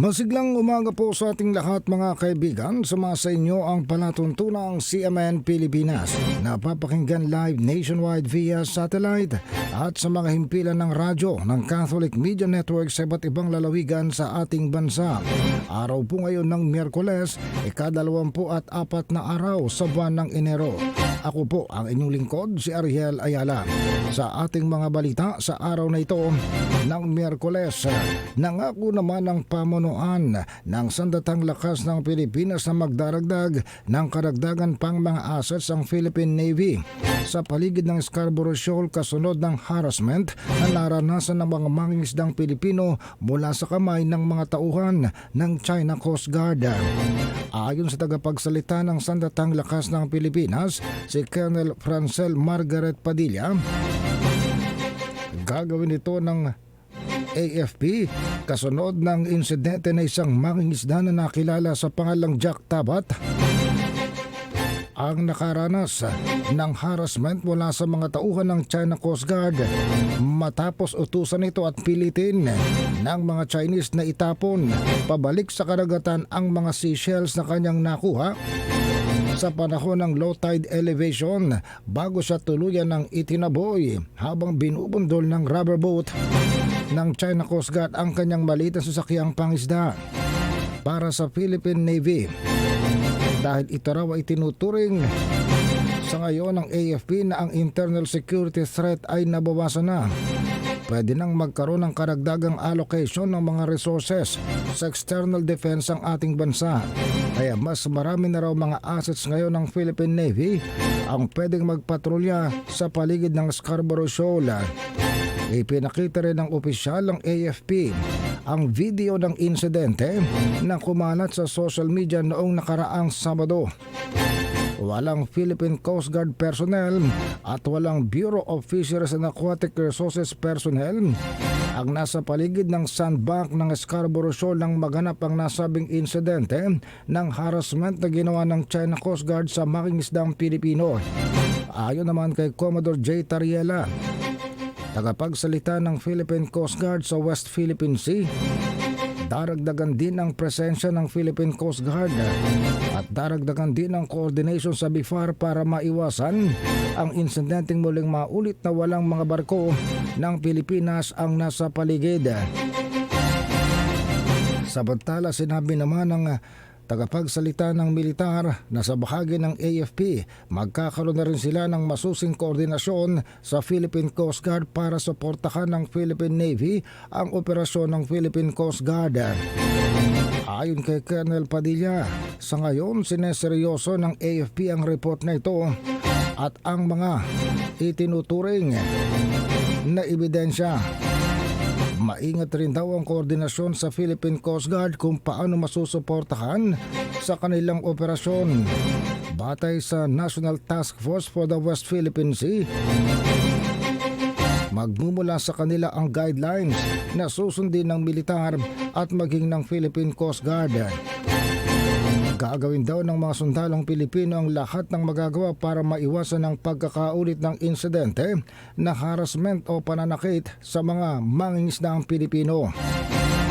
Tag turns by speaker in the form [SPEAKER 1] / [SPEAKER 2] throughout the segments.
[SPEAKER 1] Masiglang umaga po sa ating lahat mga kaibigan. Sumasa inyo ang palatuntunang CMN Pilipinas. Napapakinggan live nationwide via satellite at sa mga himpilan ng radyo ng Catholic Media Network sa iba't ibang lalawigan sa ating bansa. Araw po ngayon ng Miyerkules, ikadalawampu at apat na araw sa buwan ng Enero. Ako po ang inyong lingkod, si Ariel Ayala. Sa ating mga balita sa araw na ito ng Miyerkules, nangako naman ang pamunuan ng sandatang lakas ng Pilipinas na magdaragdag ng karagdagan pang mga assets ang Philippine Navy sa paligid ng Scarborough Shoal kasunod ng harassment na naranasan ng mga mangingisdang Pilipino mula sa kamay ng mga tauhan ng China Coast Guard. Ayon sa tagapagsalita ng sandatang lakas ng Pilipinas, si Colonel Francel Margaret Padilla, gagawin ito ng AFP kasunod ng insidente na isang mangingisda na nakilala sa pangalang Jack Tabat ang nakaranas ng harassment mula sa mga tauhan ng China Coast Guard matapos utusan ito at pilitin ng mga Chinese na itapon pabalik sa karagatan ang mga seashells na kanyang nakuha sa panahon ng low tide elevation bago siya tuluyan ng itinaboy habang binubundol ng rubber boat ng China Coast Guard ang kanyang maliit na sasakyang pangisda para sa Philippine Navy dahil ito raw ay tinuturing sa ngayon ng AFP na ang internal security threat ay nabawasan na. Pwede nang magkaroon ng karagdagang allocation ng mga resources sa external defense ang ating bansa. Kaya mas marami na raw mga assets ngayon ng Philippine Navy ang pwedeng magpatrolya sa paligid ng Scarborough Shoal. Ipinakita rin ng opisyal ng AFP ang video ng insidente na kumalat sa social media noong nakaraang Sabado. Walang Philippine Coast Guard personnel at walang Bureau of Fisheries and Aquatic Resources personnel ang nasa paligid ng sandbank ng Scarborough Shoal nang maganap ang nasabing insidente ng harassment na ginawa ng China Coast Guard sa makingisdang Pilipino. Ayon naman kay Commodore J. Tariela, tagapagsalita ng Philippine Coast Guard sa West Philippine Sea. Daragdagan din ang presensya ng Philippine Coast Guard at daragdagan din ang coordination sa BIFAR para maiwasan ang insidenteng muling maulit na walang mga barko ng Pilipinas ang nasa paligid. Samantala sinabi naman ng tagapagsalita ng militar na sa bahagi ng AFP magkakaroon na rin sila ng masusing koordinasyon sa Philippine Coast Guard para suportahan ng Philippine Navy ang operasyon ng Philippine Coast Guard. Ayon kay Colonel Padilla, sa ngayon sineseryoso ng AFP ang report na ito at ang mga itinuturing na ebidensya Maingat rin daw ang koordinasyon sa Philippine Coast Guard kung paano masusuportahan sa kanilang operasyon. Batay sa National Task Force for the West Philippine Sea, magmumula sa kanila ang guidelines na susundin ng militar at maging ng Philippine Coast Guard. Gagawin daw ng mga sundalong Pilipino ang lahat ng magagawa para maiwasan ang pagkakaulit ng insidente na harassment o pananakit sa mga mangingisdaang Pilipino.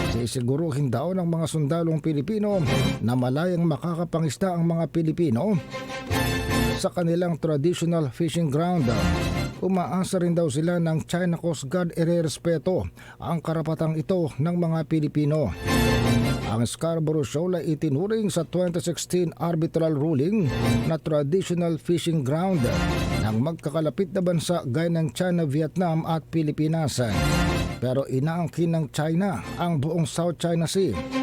[SPEAKER 1] Sisiguruhin daw ng mga sundalong Pilipino na malayang makakapangista ang mga Pilipino sa kanilang traditional fishing ground. Umaasa rin daw sila ng China Coast Guard irerespeto ang karapatang ito ng mga Pilipino. Ang Scarborough Shoal ay itinuring sa 2016 arbitral ruling na traditional fishing ground ng magkakalapit na bansa gaya ng China, Vietnam at Pilipinas. Pero inaangkin ng China ang buong South China Sea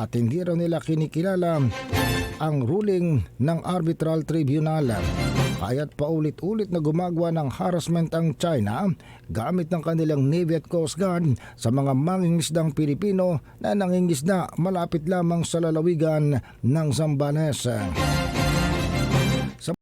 [SPEAKER 1] at hindi raw nila kinikilala ang ruling ng arbitral tribunal. Kaya't paulit-ulit na gumagawa ng harassment ang China gamit ng kanilang Navy at Coast Guard sa mga mangingisdang Pilipino na nangingisda malapit lamang sa lalawigan ng Zambales.